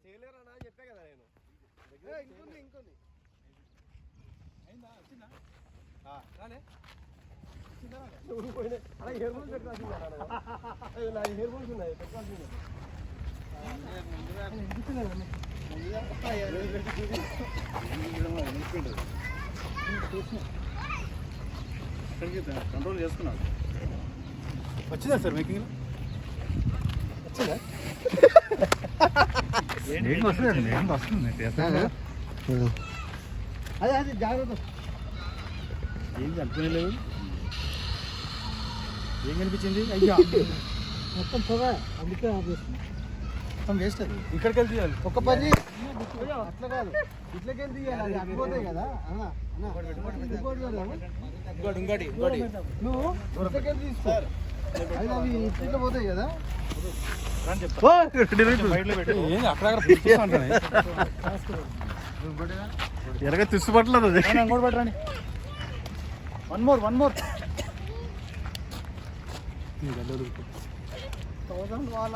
చేయలేరా అని చెప్పే కదా నేను ఇంకొంది ఇంకొంది నువ్వు పోయినాయి. అలా హెయిర్ బోల్స్ పెట్టాల్సింది అయ్యో నా హెయిర్ బోల్స్ ఉన్నాయి పెట్టాల్సింది కంట్రోల్ చేసుకున్నాడు వచ్చిందా సార్ మేకింగ్ ఏంటి వస్తుంది ఏంటి వస్తుంది అదే అదే జాగ్రత్త ఏం కనిపించలేదు ఏం కనిపించింది అయ్యా మొత్తం పొగ అందుకే ఆపేస్తుంది మొత్తం వేస్ట్ అది. ఇక్కడికి వెళ్ళి తీయాలి. ఒక్క పని అట్లా కాదు. ఇట్లకెళ్ళి తీయాలి? అది కదా? ఇంకోటి? ఇంకోటి ఇంకోటి. నువ్వు తీసుకో? అది అవి ఇట్లా పోతాయి కదా? తుస్సు పట్టలేదు పట్టరాని. One more one more thousand వాళ్ళ?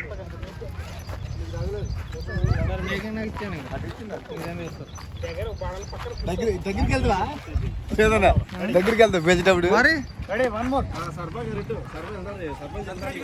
దగ్గరికి వెళ్తా దగ్గరికి వెళ్తా పెంచేటప్పుడు మరి ready one more sarpanch sarpanch